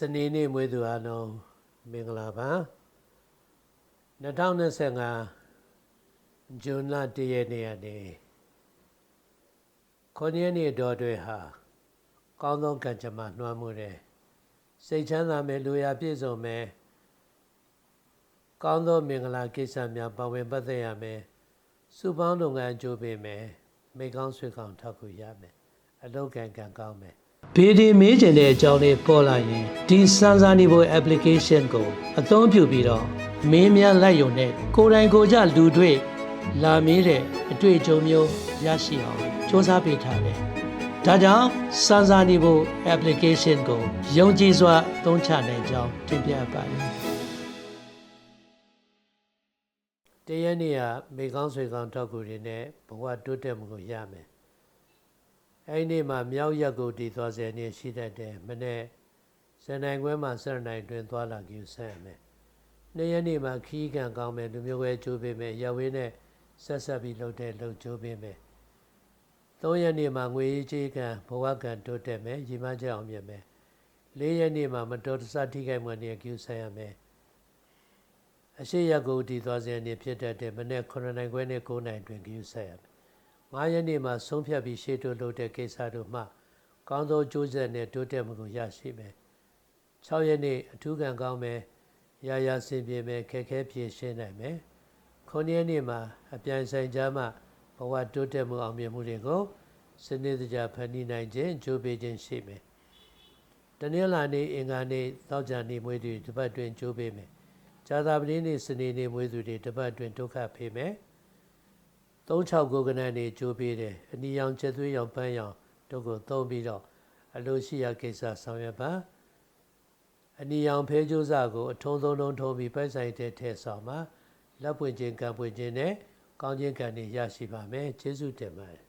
စနေနေ့မွေးသူအားလုံးမင်္ဂလာပါ2025ဇွန်လ1ရက်နေ့ကနေ9ရက်နေ့တော်တွေဟာကောင်းသောကံကြမ္မာနှွှမ်းမှုတဲ့စိတ်ချမ်းသာမယ်လူရာပြည့်စုံမယ်ကောင်းသောမင်္ဂလာကိစ္စများပါဝင်ပတ်သက်ရမယ်စုပေါင်းလုပ်ငန်းအကျိုးပေးမယ်မိကောင်းဆွေကောင်းထောက်ကူရမယ်အလောက်ကံကံကောင်းမယ် ဗီဒီမေးချင်တဲ့အကြောင်းလေးပေါ်လာရင်ဒီစမ်းစာနေဖို့ application ကိုအသုံးပြုပြီးတော့မင်းများလိုက်ရုံနဲ့ကိုယ်တိုင်ကိုယ်ကြလူတွေ့လာမေးတဲ့အတွေ့အကြုံမျိုးရရှိအောင်စ조사ပေးထားတယ်။ဒါကြောင့်စမ်းစာနေဖို့ application ကိုယုံကြည်စွာသုံးချနိုင်ကြောင်းတင်ပြပါတယ်။တရက်နေ့ကမိကောင်းဆွေကောင်းထောက်ကူတွေနဲ့ဘဝတိုးတက်မှုကိုရမယ်။ အဲ့ဒီနေ့မှာမြောက်ရက်ကိုတည်သွားစေနေရှိတတ်တယ်မနေ့ဇန်နိုင်ခွဲမှာဆယ်နိုင်တွင်သွားလာကြည့်ဆက်ရမယ်နေ့ရက်နေ့မှာခီးကန်ကောင်းမယ်လူမျိုးပဲကျိုးပေးမယ်ရဝင်းနဲ့ဆက်ဆက်ပြီးလှုပ်တဲ့လှုပ်ကျိုးပေးမယ်သုံးရက်နေ့မှာငွေရေးကြေးကံဘဝကံတိုးတက်မယ်ရီမကြအောင်မြင်မယ်လေးရက်နေ့မှာမတော်တဆထိခိုက်မှနေကြည့်ဆက်ရမယ်အရှိရက်ကိုတည်သွားစေနေဖြစ်တတ်တယ်မနေ့9နိုင်ခွဲနဲ့9နိုင်တွင်ကြည့်ဆက်ရမယ် 9ရက်နေ့မှာဆုံးဖြတ်ပြီးရှေ့တိုးလုပ်တဲ့ကိစ္စတို့မှ ကောင်းသောကြိုးဆက်နဲ့တိုးတက်မှုကိုရရှိမယ်။6ရက်နေ့အထူးကံကောင်းမယ်။ရာရာဆင်ပြေမယ်ခက်ခဲဖြေရှင်းနိုင်မယ်။9ရက်နေ့မှာအပြန်ဆိုင်ကြားမှဘဝတိုးတက်မှုအောင်မြင်မှုတွေကိုစနစ်တကျဖန်တီးနိုင်ခြင်းကြိုးပေးခြင်းရှိမယ်။တနင်္လာနေ့အင်္ဂါနေ့တောက်ကြနေ့မွေးသူတစ်ပတ်တွင်ကြိုးပေးမယ်။ဇာတာပတိနေ့စနေနေ့မွေးသူတွေတစ်ပတ်တွင်ဒုက္ခဖေးမယ်။ 36ကိုကနန်နေကြိုးပေးတယ်အနီရောင်ချက်သွေးရောင်ပန်းရောင်တို့ကိုသုံးပြီးတော့အလိုရှိရာကိစ္စဆောင်ရွက်ပါအနီရောင်ဖဲကြိုးစားကို အထုံးသုံးလုံးထုံးပြီးပိုက်ဆိုင်တဲ့ထဲဆောင်မှာလက်ပွင့်ခြင်းကံပွင့်ခြင်းနဲ့ကောင်းခြင်းကံတွေရရှိပါမယ်ကျေးဇူးတင်ပါတယ်